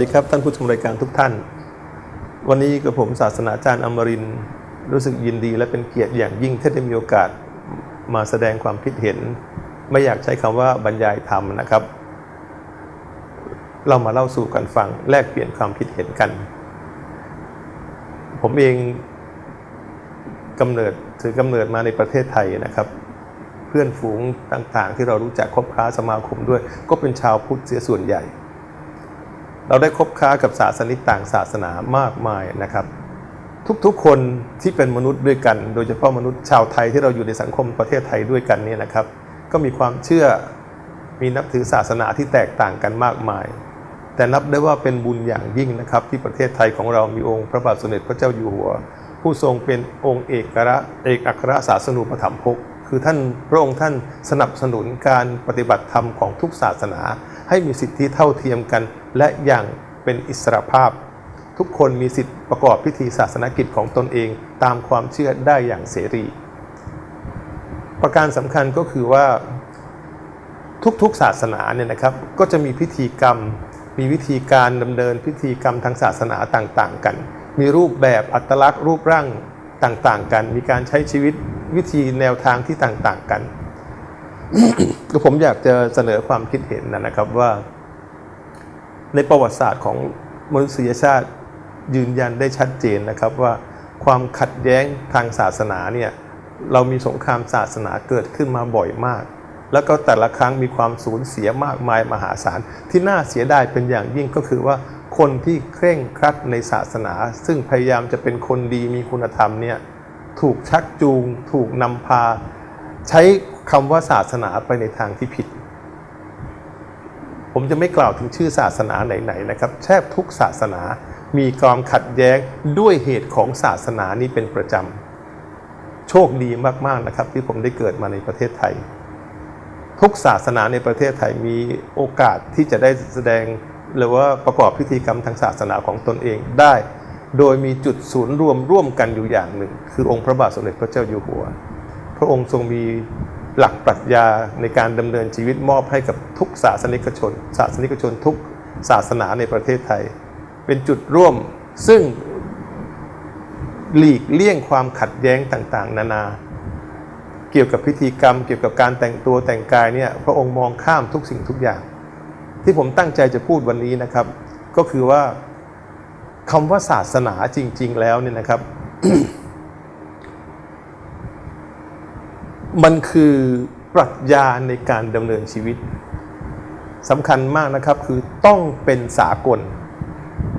สวัสดีครับ ท่านผู้ชมรายการทุกท่าน วันนี้กับผมศาสนาจารย์อมรินร์รู้สึกยินดีและเป็นเกียรติอย่างยิ่งที่ได้มีโอกาสมาแสดงความคิดเห็น ไม่อยากใช้คำว่าบรรยายธรรมนะครับ เรามาเล่าสู่กันฟังแลกเปลี่ยนความคิดเห็นกัน ผมเองกำเนิดถือกำเนิดมาในประเทศไทยนะครับเพื่อนฝูงต่างๆ ที่เรารู้จักคบค้าสมาคมด้วย ก็เป็นชาวพุทธเสียส่วนใหญ่ เราได้คบค้ากับศาสนิกต่างศาสนามากมายนะครับ ทุกๆคนที่เป็นมนุษย์ด้วยกัน โดยเฉพาะมนุษย์ชาวไทยที่เราอยู่ในสังคมประเทศไทยด้วยกันเนี่ยนะครับ ก็มีความเชื่อมีนับถือศาสนาที่แตกต่างกันมากมาย แต่นับได้ว่าเป็นบุญอย่างยิ่งนะครับ ที่ประเทศไทยของเรามีองค์พระบาทสมเด็จพระเจ้าอยู่หัว ผู้ทรงเป็นองค์เอกระเอกอัครศาสนูปถัมภกคือท่านพระองค์ท่านสนับสนุนการปฏิบัติธรรมของทุกศาสนา ให้มีสิทธิเท่าเทียมกัน และอย่างเป็นอิสระภาพ ทุกคนมีสิทธิประกอบพิธีศาสนกิจของตนเองตามความเชื่อได้อย่างเสรี ประการสำคัญก็คือว่าทุกๆศาสนาเนี่ยนะครับก็จะมีพิธีกรรม มีวิธีการดำเนินพิธีกรรมทางศาสนาต่างๆ กัน มีรูปแบบอัตลักษณ์ รูปร่างต่างๆ กัน มีการใช้ชีวิตวิธีแนวทางที่ต่างๆ กันก็ผมอยากจะเสนอความคิดเห็นนะครับว่า ในประวัติศาสตร์ของมนุษยชาติยืนยันได้ชัดเจนนะครับว่าความขัดแย้งทางศาสนาเนี่ยเรามีสงครามศาสนาเกิดขึ้นมาบ่อยมาก แล้วก็แต่ละครั้งมีความสูญเสียมากมายมหาศาล ที่น่าเสียดายเป็นอย่างยิ่งก็คือว่าคนที่เคร่งครัดในศาสนา ซึ่งพยายามจะเป็นคนดีมีคุณธรรมเนี่ยถูกชักจูง ถูกนำพา ใช้คำว่าศาสนาไปในทางที่ผิด ผมจะไม่กล่าวถึงชื่อศาสนาไหนๆนะครับแทบทุกศาสนามีความขัดแย้งด้วยเหตุของศาสนานี้เป็นประจำโชคดีมากๆนะครับ ที่ผมได้เกิดมาในประเทศไทย ทุกศาสนาในประเทศไทยมีโอกาสที่จะได้แสดงหรือว่าประกอบพิธีกรรมทางศาสนาของตนเองได้ โดยมีจุดศูนย์รวมร่วมกันอยู่อย่างหนึ่ง คือองค์พระบาทสมเด็จพระเจ้าอยู่หัว พระองค์ทรงมี หลักปรัชญาในการดำเนินชีวิตมอบให้กับทุกศาสนิกชน ศาสนิกชนทุกศาสนาในประเทศไทย เป็นจุดร่วมซึ่งหลีกเลี่ยงความขัดแย้งต่างๆ นานา เกี่ยวกับพิธีกรรม เกี่ยวกับการแต่งตัวแต่งกายเนี่ยพระองค์มองข้ามทุกสิ่งทุกอย่าง ที่ผมตั้งใจจะพูดวันนี้นะครับ ก็คือว่าคำว่าศาสนาจริง ๆ แล้วเนี่ยนะครับ มันคือปรัชญาในการดำเนินชีวิตสำคัญมากนะครับคือต้องเป็นสากล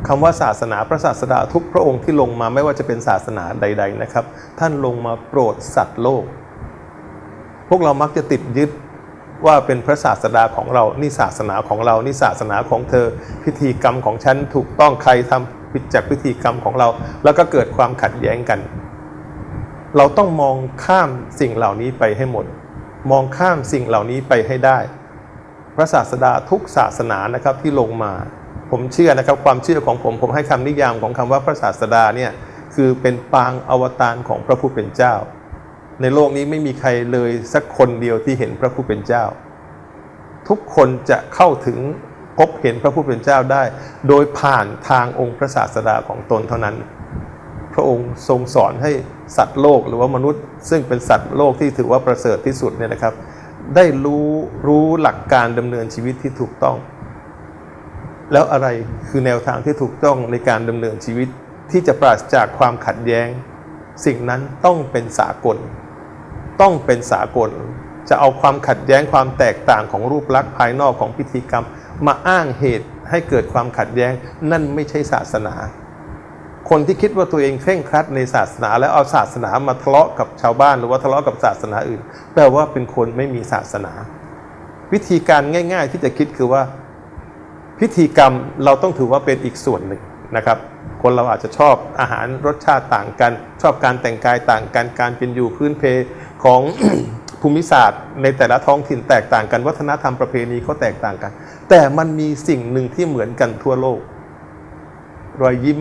คำว่าศาสนาพระศาสดาทุกพระองค์ที่ลงมาไม่ว่าจะเป็นศาสนาใด ๆนะครับ ท่านลงมาโปรดสัตว์โลก พวกเรามักจะติดยึดว่าเป็นพระศาสดาของเรานี่ศาสนาของเรานี่ศาสนาของเธอ พิธีกรรมของฉันถูกต้องใครทำผิดจากพิธีกรรมของเรา แล้วก็เกิดความขัดแย้งกัน เราต้องมองข้ามสิ่งเหล่านี้ไปให้หมด มองข้ามสิ่งเหล่านี้ไปให้ได้ พระศาสดาทุกศาสนานะครับที่ลงมา ผมเชื่อนะครับความเชื่อของผมผมให้คำนิยามของคำว่าพระศาสดาเนี่ยคือเป็นปางอวตารของพระผู้เป็นเจ้า ในโลกนี้ไม่มีใครเลยสักคนเดียวที่เห็นพระผู้เป็นเจ้า ทุกคนจะเข้าถึงพบเห็นพระผู้เป็นเจ้าได้ โดยผ่านทางองค์พระศาสดาของตนเท่านั้น พระองค์ทรงสอนให้สัตว์โลกหรือว่ามนุษย์ ซึ่งเป็นสัตว์โลกที่ถือว่าประเสริฐที่สุดเนี่ยนะครับ ได้รู้รู้หลักการดำเนินชีวิตที่ถูกต้อง แล้วอะไรคือแนวทางที่ถูกต้องในการดำเนินชีวิตที่จะปราศจากความขัดแย้ง สิ่งนั้นต้องเป็นสากล ต้องเป็นสากล จะเอาความขัดแย้งความแตกต่างของรูปลักษณ์ภายนอกของพิธีกรรม มาอ้างเหตุให้เกิดความขัดแย้งนั่นไม่ใช่ศาสนา คนที่คิดว่าตัวเองเคร่งครัดในศาสนา แล้วเอาศาสนามาทะเลาะกับชาวบ้านหรือว่าทะเลาะกับศาสนาอื่น แปลว่าเป็นคนไม่มีศาสนา วิธีการง่าย ๆ ที่จะคิดคือว่าพิธีกรรมเราต้องถือว่าเป็นอีกส่วนหนึ่งนะครับ คนเราอาจจะชอบอาหารรสชาติต่างกัน ชอบการแต่งกายต่างกันการเป็นอยู่พื้นเพของภูมิศาสตร์ ในแต่ละท้องถิ่นแตกต่างกัน วัฒนธรรมประเพณีเขาแตกต่างกัน แต่มันมีสิ่งหนึ่งที่เหมือนกันทั่วโลก รอยยิ้ม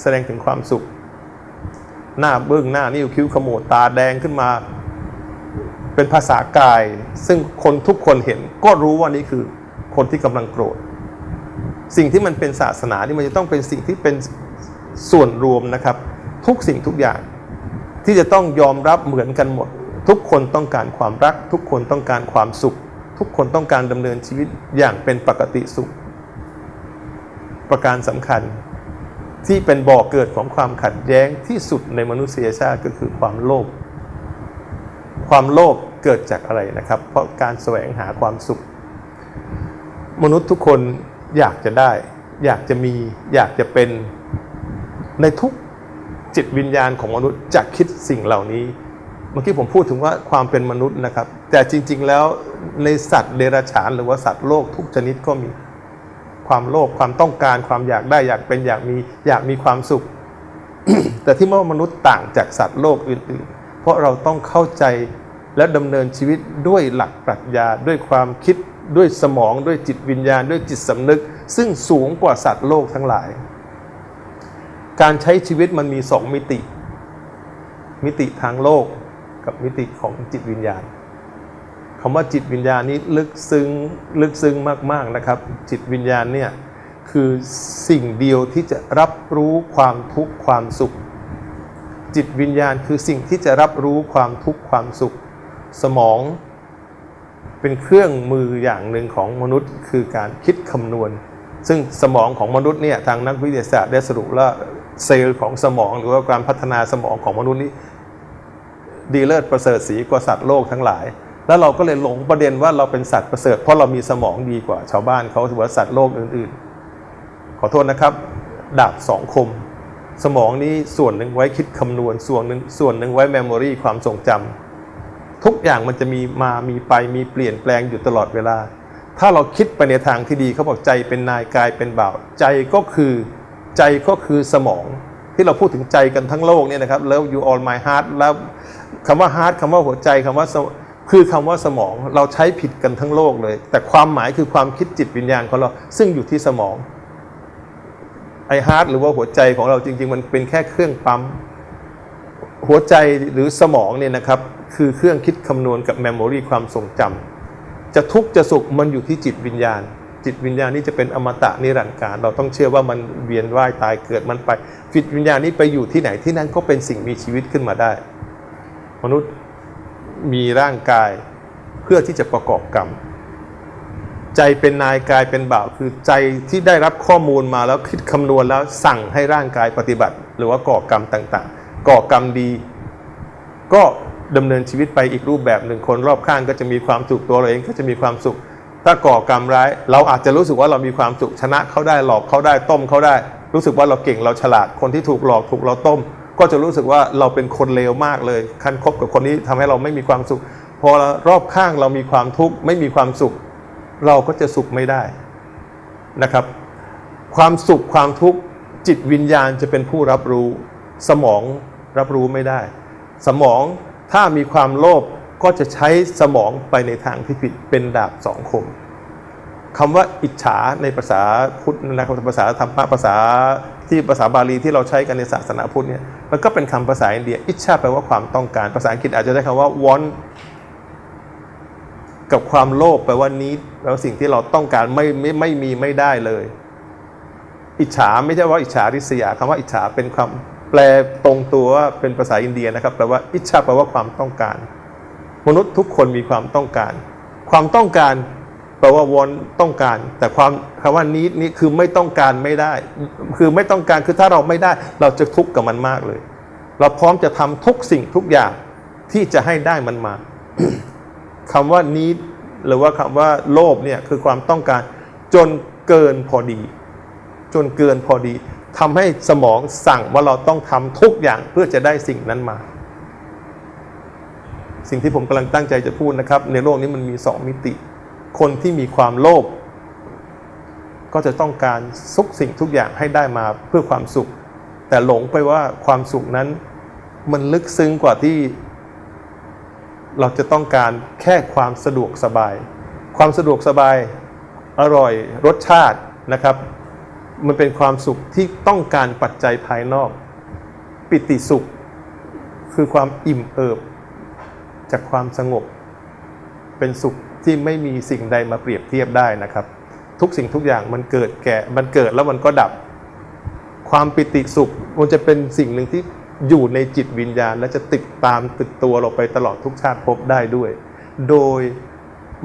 แสดงถึงความสุข หน้าเบื้องหน้านิ้วคิ้วขมวดตาแดงขึ้นมา เป็นภาษากาย ซึ่งคนทุกคนเห็น ก็รู้ว่านี่คือคนที่กำลังโกรธ สิ่งที่มันเป็นศาสนานี่มันจะต้องเป็นสิ่งที่เป็นส่วนรวมนะครับ ทุกสิ่งทุกอย่าง ที่จะต้องยอมรับเหมือนกันหมด ทุกคนต้องการความรัก ทุกคนต้องการความสุข ทุกคนต้องการดำเนินชีวิตอย่างเป็นปกติสุข ประการสำคัญ ที่เป็นบ่อกเกิดของความขัดแย้งที่สุดในมนุษยชาติก็คือความโลภ ความโลภเกิดจากอะไรนะครับ เพราะการแสวงหาความสุข มนุษย์ทุกคนอยากจะได้ อยากจะมี อยากจะเป็นในทุกจิตวิญญาณของมนุษย์จะคิดสิ่งเหล่านี้ เมื่อกี้ผมพูดถึงว่าความเป็นมนุษย์นะครับ แต่จริง ๆ แล้วในสัตว์เดรัจฉาน หรือว่าสัตว์โลกทุกชนิดก็มี ความโลภความต้องการความอยากได้อยากเป็นอยากมีอยากมีความสุข แต่ที่ว่ามนุษย์ต่างจากสัตว์โลกอื่นๆ เพราะเราต้องเข้าใจและดำเนินชีวิตด้วยหลักปรัชญาด้วยความคิดด้วยสมองด้วยจิตวิญญาณ ด้วยจิตสำนึก ซึ่งสูงกว่าสัตว์โลกทั้งหลาย การใช้ชีวิตมันมีสองมิติ มิติทางโลกกับมิติของจิตวิญญาณ คำว่าจิตวิญญาณนี้ลึกซึ้งลึกซึ้งมากๆนะครับ จิตวิญญาณเนี่ยคือสิ่งเดียวที่จะรับรู้ความทุกข์ความสุข จิตวิญญาณคือสิ่งที่จะรับรู้ความทุกข์ความสุข สมอง เป็นเครื่องมืออย่างหนึ่งของมนุษย์ คือการคิดคำนวณ ซึ่งสมองของมนุษย์เนี่ยทางนักวิทยาศาสตร์ได้สรุปว่าเซลล์ของสมอง หรือว่าการพัฒนาสมองของมนุษย์นี้ดีเลิศประเสริฐสีกว่าสัตว์โลกทั้งหลาย แล้วเราก็เลยหลงประเด็นว่าเราเป็นสัตว์ประเสริฐ เพราะเรามีสมองดีกว่าชาวบ้านเขาถือว่าสัตว์โลกอื่นๆ ขอโทษนะครับ ดาบสองคม สมองนี้ส่วนหนึ่งไว้คิดคำนวณส่วนหนึ่งส่วนหนึ่งไว้เมมโมรีความทรงจำทุกอย่างมันจะมีมามีไปมีเปลี่ยนแปลงอยู่ตลอดเวลา ถ้าเราคิดไปในทางที่ดีเขาบอกใจเป็นนายกายเป็นบ่าว ใจก็คือใจก็คือสมองที่เราพูดถึงใจกันทั้งโลกเนี่ยนะครับ Love you all my heart แล้วคำว่า heart คำว่าหัวใจคำว่า คือคำว่าสมองเราใช้ผิดกันทั้งโลกเลย แต่ความหมายคือความคิดจิตวิญญาณของเราซึ่งอยู่ที่สมองไอฮาร์ดหรือว่าหัวใจของเราจริง ๆ มันเป็นแค่เครื่องปั๊มหัวใจหรือสมองเนี่ยนะครับคือเครื่องคิดคำนวณกับเมมโมรีความทรงจำจะทุกข์จะสุขมันอยู่ที่จิตวิญญาณ จิตวิญญาณนี่จะเป็นอมตะนิรันดร์การ เราต้องเชื่อว่ามันเวียนว่ายตายเกิดมันไปจิตวิญญาณนี้ไปอยู่ที่ไหนที่นั่นก็เป็นสิ่งมีชีวิตขึ้นมาได้ มนุษย์ มีร่างกายเพื่อที่จะประกอบกรรม ใจเป็นนายกายเป็นบ่าวคือใจที่ได้รับข้อมูลมาแล้วคิดคำนวณแล้วสั่งให้ร่างกายปฏิบัติ หรือว่าก่อกรรมต่างๆ ก่อกรรมดี ก็ดำเนินชีวิตไปอีกรูปแบบหนึ่งคนรอบข้างก็จะมีความสุขตัวเราเองก็จะมีความสุข ถ้าก่อกรรมร้าย เราอาจจะรู้สึกว่าเรามีความสุขชนะเขาได้หลอกเขาได้ต้มเขาได้ รู้สึกว่าเราเก่งเราฉลาดคนที่ถูกหลอกถูกเราต้ม ก็จะรู้สึกว่าเราเป็นคนเลวมากเลยคันคบกับคนนี้ทำให้เราไม่มีความสุข พอรอบข้างเรามีความทุกข์ไม่มีความสุข เราก็จะสุขไม่ได้นะครับ ความสุขความทุกข์จิตวิญญาณจะเป็นผู้รับรู้ สมองรับรู้ไม่ได้ สมองถ้ามีความโลภก็จะใช้สมองไปในทางที่ผิดเป็นดาบสองคม คำว่าอิจฉาในภาษาพุทธนะครับภาษาธรรมะภาษาที่ภาษาบาลีที่เราใช้กันในศาสนาพุทธเนี่ยมันก็เป็นคำภาษาอินเดีย อิจฉาแปลว่าความต้องการ ภาษาอังกฤษอาจจะใช้คำว่า want กับความโลภแปลว่านี้แปลว่าสิ่งที่เราต้องการไม่ไม่ไม่มีไม่ได้เลย อิจฉาไม่ใช่ว่าอิจฉาริษยาคำว่าอิจฉาเป็นควาแปลตรงตัวเป็นภาษาอินเดียนะครับแปลว่าอิจฉาแปลว่าความต้องการ มนุษย์ทุกคนมีความต้องการ ความต้องการ แปลว่าวอนต้องการ แต่ความคำว่านี้นี่คือไม่ต้องการไม่ได้ คือไม่ต้องการคือถ้าเราไม่ได้ เราจะทุกข์กับมันมากเลย เราพร้อมจะทำทุกสิ่งทุกอย่างที่จะให้ได้มันมาคำว่านี้หรือว่าคำว่าโลภเนี่ยคือความต้องการจนเกินพอดี จนเกินพอดีทำให้สมองสั่งว่าเราต้องทำทุกอย่างเพื่อจะได้สิ่งนั้นมาสิ่งที่ผมกำลังตั้งใจจะพูดนะครับ ในโลกนี้มันมีสองมิติ คนที่มีความโลภก็จะต้องการทุกสิ่งทุกอย่างให้ได้มาเพื่อความสุข แต่หลงไปว่าความสุขนั้นมันลึกซึ้งกว่าที่ เราจะต้องการแค่ความสะดวกสบาย ความสะดวกสบายอร่อยรสชาตินะครับ มันเป็นความสุขที่ต้องการปัจจัยภายนอก ปิติสุข คือความอิ่มเอิบ จากความสงบเป็นสุข ที่ไม่มีสิ่งใดมาเปรียบเทียบได้นะครับ ทุกสิ่งทุกอย่างมันเกิดแก่มันเกิดแล้วมันก็ดับ ความปิติสุขมันจะเป็นสิ่งหนึ่งที่อยู่ในจิตวิญญาณ และจะติดตามติดตัวเราไปตลอดทุกชาติภพได้ด้วย โดย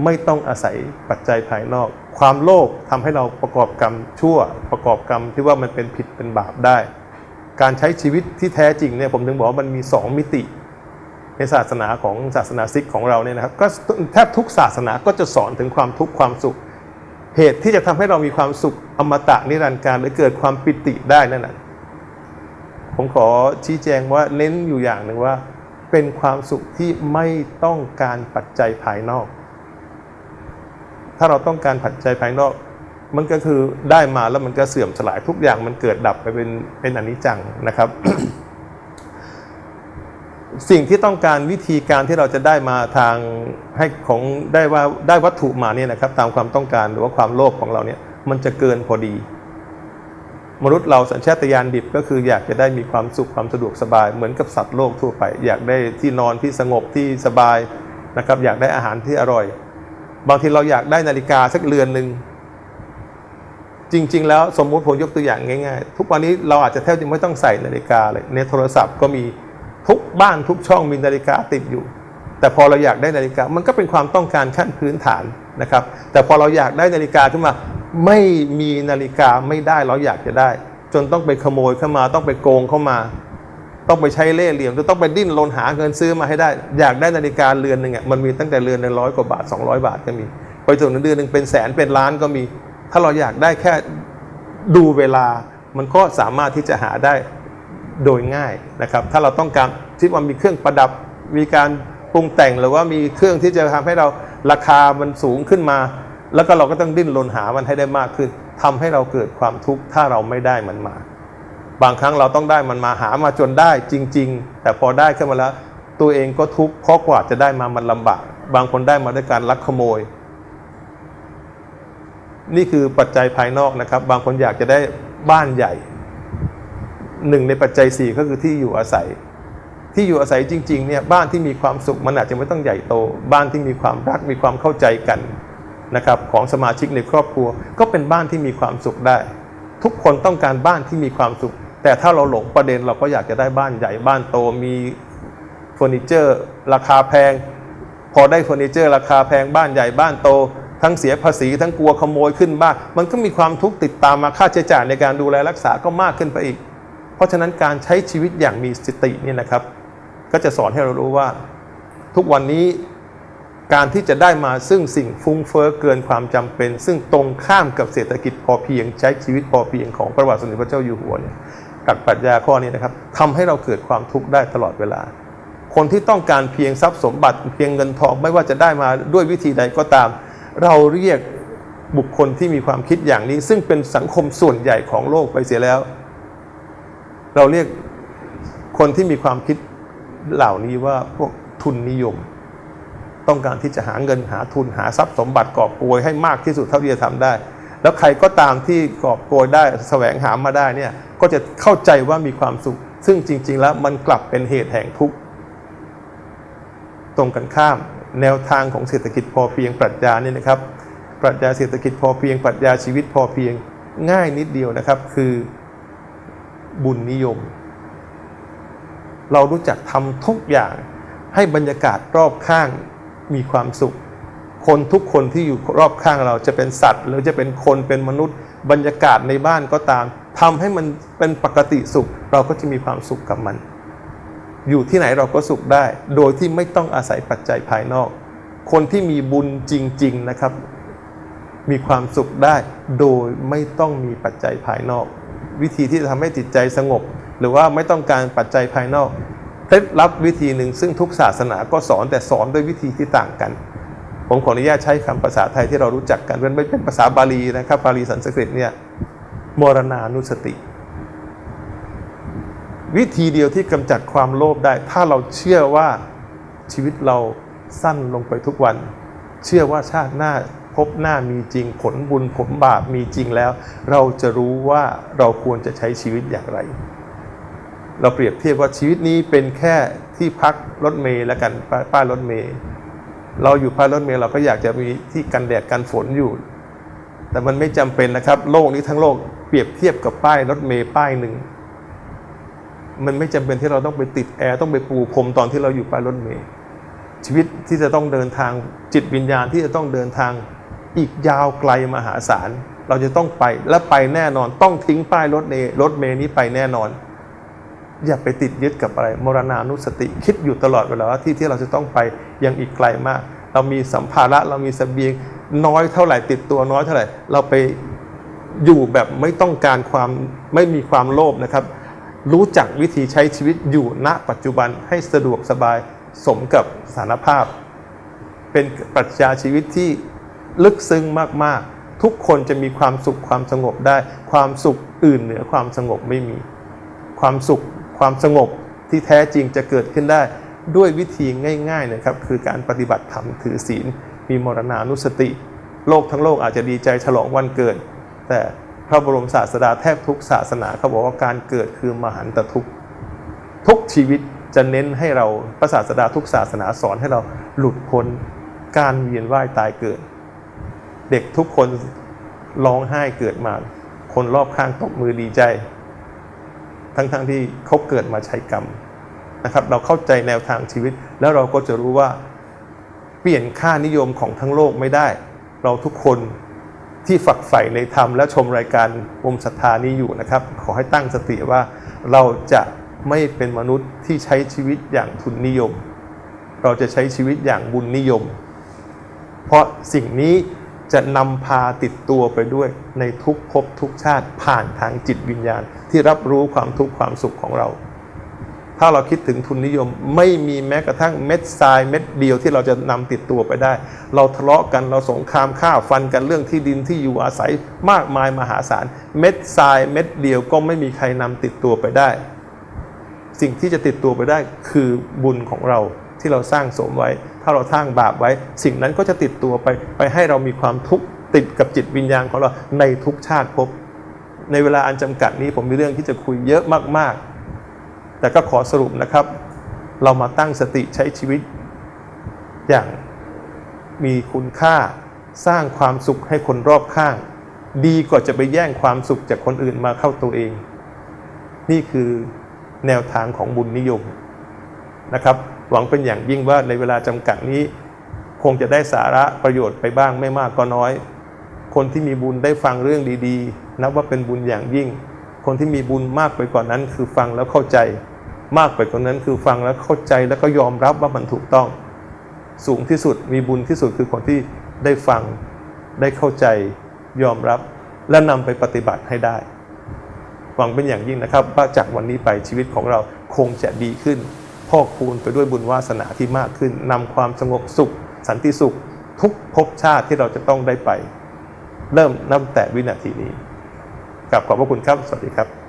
ไม่ต้องอาศัยปัจจัยภายนอก ความโลภทำให้เราประกอบกรรมชั่วประกอบกรรมที่ว่ามันเป็นผิดเป็นบาปได้ การใช้ชีวิตที่แท้จริงเนี่ยผมถึงบอกว่ามันมีสองมิติ ในศาสนาของศาสนาซิกของเราเนี่ยนะครับก็แทบทุกศาสนาก็จะสอนถึงความทุกข์ความสุข เหตุที่จะทำให้เรามีความสุขอมตะนิรันดร์การหรือเกิดความปิติได้นั่นแหะผมขอชี้แจงว่าเน้นอยู่อย่างหนึ่งว่า เป็นความสุขที่ไม่ต้องการปัจจัยภายนอก ถ้าเราต้องการปัจจัยภายนอก มันก็คือได้มาแล้วมันก็เสื่อมสลายทุกอย่างมันเกิดดับไปเป็นเป็นอนิจจังนะครับ สิ่งที่ต้องการวิธีการที่เราจะได้มาทางให้ของได้ว่าได้วัตถุมาเนี่ยนะครับ ตามความต้องการหรือว่าความโลภของเราเนี่ยมันจะเกินพอดี มนุษย์เราสัญชาตญาณดิบก็คืออยากจะได้มีความสุขความสะดวกสบาย เหมือนกับสัตว์โลกทั่วไป อยากได้ที่นอนที่สงบที่สบายนะครับ อยากได้อาหารที่อร่อย บางทีเราอยากได้นาฬิกาสักเรือนหนึ่งจริง ๆ แล้วสมมุติผมยกตัวอย่างง่าย ๆ ทุกวันนี้เราอาจจะแทบจะไม่ต้องใส่นาฬิกาเลยในโทรศัพท์ก็มี ทุกบ้านทุกช่องมีนาฬิกาติดอยู่ แต่พอเราอยากได้นาฬิกามันก็เป็นความต้องการขั้นพื้นฐานนะครับ แต่พอเราอยากได้นาฬิกาขึ้นมาไม่มีนาฬิกาไม่ได้เราอยากจะได้ จนต้องไปขโมยเข้ามาต้องไปโกงเข้ามา ต้องไปใช้เล่ห์เหลี่ยมหรือต้องไปดิ้นรนหาเงินซื้อมาให้ได้ อยากได้นาฬิกาเรือนหนึ่งอะมันมีตั้งแต่เรือนในร้อยกว่าบาท 200 บาทก็มีไปถึงเดือนหนึ่งเป็นแสนเป็นล้านก็มี ถ้าเราอยากได้แค่ดูเวลามันก็สามารถที่จะหาได้ โดยง่ายนะครับ ถ้าเราต้องการที่ว่ามีเครื่องประดับมีการปรุงแต่งหรือว่ามีเครื่องที่จะทำให้เราราคามันสูงขึ้นมา แล้วก็เราก็ต้องดิ้นรนหามันให้ได้มากขึ้นทำให้เราเกิดความทุกข์ถ้าเราไม่ได้มันมา บางครั้งเราต้องได้มันมาหามาจนได้จริง ๆ แต่พอได้ขึ้นมาแล้วตัวเองก็ทุกข์เพราะกว่าจะได้มามันลำบาก บางคนได้มาด้วยการลักขโมย นี่คือปัจจัยภายนอกนะครับ บางคนอยากจะได้บ้านใหญ่ หนึ่งในปัจจัยสี่ก็คือที่อยู่อาศัย ที่อยู่อาศัยจริงๆเนี่ยบ้านที่มีความสุขมันอาจจะไม่ต้องใหญ่โต บ้านที่มีความรักมีความเข้าใจกันนะครับของสมาชิกในครอบครัว ก็เป็นบ้านที่มีความสุขได้ ทุกคนต้องการบ้านที่มีความสุข แต่ถ้าเราหลงประเด็นเราก็อยากจะได้บ้านใหญ่บ้านโตมีเฟอร์นิเจอร์ ราคาแพง พอได้เฟอร์นิเจอร์ ราคาแพงบ้านใหญ่บ้านโต ทั้งเสียภาษีทั้งกลัวขโมยขึ้นบ้านมันก็มีความทุกข์ติดตามมาค่าใช้จ่ายในการดูแลรักษาก็มากขึ้นไปอีก เพราะฉะนั้นการใช้ชีวิตอย่างมีสติเนี่ยนะครับ ก็จะสอนให้เรารู้ว่า ทุกวันนี้การที่จะได้มาซึ่งสิ่งฟุ้งเฟ้อเกินความจำเป็น ซึ่งตรงข้ามกับเศรษฐกิจพอเพียงใช้ชีวิตพอเพียงของพระบาทสมเด็จพระเจ้าอยู่หัวเนี่ยกับปรัชญาข้อนี้นะครับทำให้เราเกิดความทุกข์ได้ตลอดเวลา คนที่ต้องการเพียงทรัพย์สมบัติเพียงเงินทองไม่ว่าจะได้มาด้วยวิธีใดก็ตาม เราเรียกบุคคลที่มีความคิดอย่างนี้ ซึ่งเป็นสังคมส่วนใหญ่ของโลกไปเสียแล้ว เราเรียกคนที่มีความคิดเหล่านี้ว่าพวกทุนนิยม ต้องการที่จะหาเงินหาทุนหาทรัพย์สมบัติกอบโกยให้มากที่สุดเท่าที่จะทำได้ แล้วใครก็ตามที่กอบโกยได้แสวงหามาได้เนี่ยก็จะเข้าใจว่ามีความสุข ซึ่งจริง ๆ แล้วมันกลับเป็นเหตุแห่งทุกข์ตรงกันข้าม แนวทางของเศรษฐกิจพอเพียงปรัชญาเนี่ยนะครับปรัชญาเศรษฐกิจพอเพียงปรัชญาชีวิตพอเพียงง่ายนิดเดียวนะครับ คือ บุญนิยม เรารู้จักทำทุกอย่างให้บรรยากาศรอบข้างมีความสุข คนทุกคนที่อยู่รอบข้างเราจะเป็นสัตว์ หรือจะเป็นคนเป็นมนุษย์ บรรยากาศในบ้านก็ตามทำให้มันเป็นปกติสุข เราก็จะมีความสุขกับมัน อยู่ที่ไหนเราก็สุขได้ โดยที่ไม่ต้องอาศัยปัจจัยภายนอก คนที่มีบุญจริง ๆนะครับ มีความสุขได้ โดยไม่ต้องมีปัจจัยภายนอก วิธีที่จะทำให้จิตใจสงบ หรือว่าไม่ต้องการปัจจัยภายนอกเคล็ดลับวิธีหนึ่งซึ่งทุกศาสนาก็สอนแต่สอนด้วยวิธีที่ต่างกัน ผมขออนุญาตใช้คำภาษาไทยที่เรารู้จักกันเป็นไม่เป็นภาษาบาลีนะครับบาลีสันสกฤตเนี่ยมรณานุสติ วิธีเดียวที่กำจัดความโลภได้ ถ้าเราเชื่อว่าชีวิตเราสั้นลงไปทุกวัน เชื่อว่าชาติหน้า พบหน้ามีจริง ผลบุญผลบาปมีจริงแล้ว เราจะรู้ว่าเราควรจะใช้ชีวิตอย่างไร เราเปรียบเทียบว่าชีวิตนี้เป็นแค่ที่พักรถเมล์แล้วกันป้ายป้ารถเมล์เราอยู่ป้ายรถเมล์เราก็อยากจะมีที่กันแดดกันฝนอยู่ แต่มันไม่จำเป็นนะครับ โลกนี้ทั้งโลกเปรียบเทียบกับป้ายรถเมย์ป้ายหนึ่งมันไม่จำเป็นที่เราต้องไปติดแอร์ต้องไปปูพรมตอนที่เราอยู่ป้ายรถเมย์ชีวิตที่จะต้องเดินทางจิตวิญญาณที่จะต้องเดินทาง อีกยาวไกลมหาศาล เราจะต้องไปและไปแน่นอนต้องทิ้งป้ายรถเมย์รถเมย์นี้ไปแน่นอน อย่าไปติดยึดกับอะไรมรณานุสติคิดอยู่ตลอดเวลาว่าที่ที่เราจะต้องไปยังอีกไกลมาก เรามีสัมภาระเรามีเสบียงน้อยเท่าไหร่ติดตัวน้อยเท่าไหร่ เราไปอยู่แบบไม่ต้องการความไม่มีความโลภนะครับ รู้จักวิธีใช้ชีวิตอยู่ณปัจจุบันให้สะดวกสบายสมกับสานภาพ เป็นปรัชญาชีวิตที่ ลึกซึ้งมากๆ ทุกคนจะมีความสุขความสงบได้ ความสุขอื่นเหนือความสงบไม่มี ความสุขความสงบที่แท้จริงจะเกิดขึ้นได้ด้วยวิธีง่ายๆนะครับคือการปฏิบัติธรรมถือศีล มีมรณานุสติ โลกทั้งโลกอาจจะดีใจฉลองวันเกิด แต่พระบรมศาสดาแทบทุกศาสนาเขาบอกว่าการเกิดคือมหันตทุกทุกชีวิตจะเน้นให้เราพระศาสดาทุกศาสนาสอนให้เราหลุดพ้นการเวียนว่ายตายเกิด เด็กทุกคนร้องไห้เกิดมา คนรอบข้างตบมือดีใจ ทั้งๆทที่เขาเกิดมาใช้กรรมนะครับ เราเข้าใจแนวทางชีวิต แล้วเราก็จะรู้ว่าเปลี่ยนค่านิยมของทั้งโลกไม่ได้ เราทุกคนที่ฝักใฝ่ในธรรมและชมรายการวมศรัทธานี้อยู่นะครับ ขอให้ตั้งสติว่าเราจะไม่เป็นมนุษย์ที่ใช้ชีวิตอย่างทุนนิยม เราจะใช้ชีวิตอย่างบุญนิยม เพราะสิ่งนี้ จะนำพาติดตัวไปด้วยในทุกภพทุกชาติผ่านทางจิตวิญญาณ ที่รับรู้ความทุกข์ความสุขของเรา ถ้าเราคิดถึงทุนนิยมไม่มีแม้กระทั่งเม็ดทรายเม็ดเดียวที่เราจะนำติดตัวไปได้ เราทะเลาะกันเราสงครามฆ่าฟันกันเรื่องที่ดินที่อยู่อาศัยมากมายมหาศาลเม็ดทรายเม็ดเดียวก็ไม่มีใครนำติดตัวไปได้ สิ่งที่จะติดตัวไปได้คือบุญของเราที่เราสร้างสมไว้ ถ้าเราสร้างบาปไว้ สิ่งนั้นก็จะติดตัวไป ไปให้เรามีความทุกข์ติดกับจิตวิญญาณของเราในทุกชาติภพในเวลาอันจำกัดนี้ผมมีเรื่องที่จะคุยเยอะมากๆ แต่ก็ขอสรุปนะครับ เรามาตั้งสติใช้ชีวิต อย่างมีคุณค่าสร้างความสุขให้คนรอบข้าง ดีกว่าจะไปแย่งความสุขจากคนอื่นมาเข้าตัวเอง นี่คือแนวทางของบุญนิยมนะครับหวังเป็นอย่างยิ่งว่าในเวลาจำกัดนี้ คงจะได้สาระประโยชน์ไปบ้างไม่มากก็น้อย คนที่มีบุญได้ฟังเรื่องดีๆ นับว่าเป็นบุญอย่างยิ่ง คนที่มีบุญมากไปกว่านั้น คือฟังแล้วเข้าใจ มากไปกว่านั้นคือฟังแล้วเข้าใจแล้วก็ยอมรับว่ามันถูกต้อง สูงที่สุดมีบุญที่สุดคือคนที่ได้ฟังได้เข้าใจยอมรับและนำไปปฏิบัติให้ได้ หวังเป็นอย่างยิ่งนะครับว่าจากวันนี้ไปชีวิตของเราคงจะดีขึ้น พอกคูณไปด้วยบุญวาสนาที่มากขึ้นนำความสงบสุข สันติสุข ทุกภพชาติที่เราจะต้องได้ไป เริ่มนับแต่วินาทีนี้กลับขอบพระคุณครับ สวัสดีครับ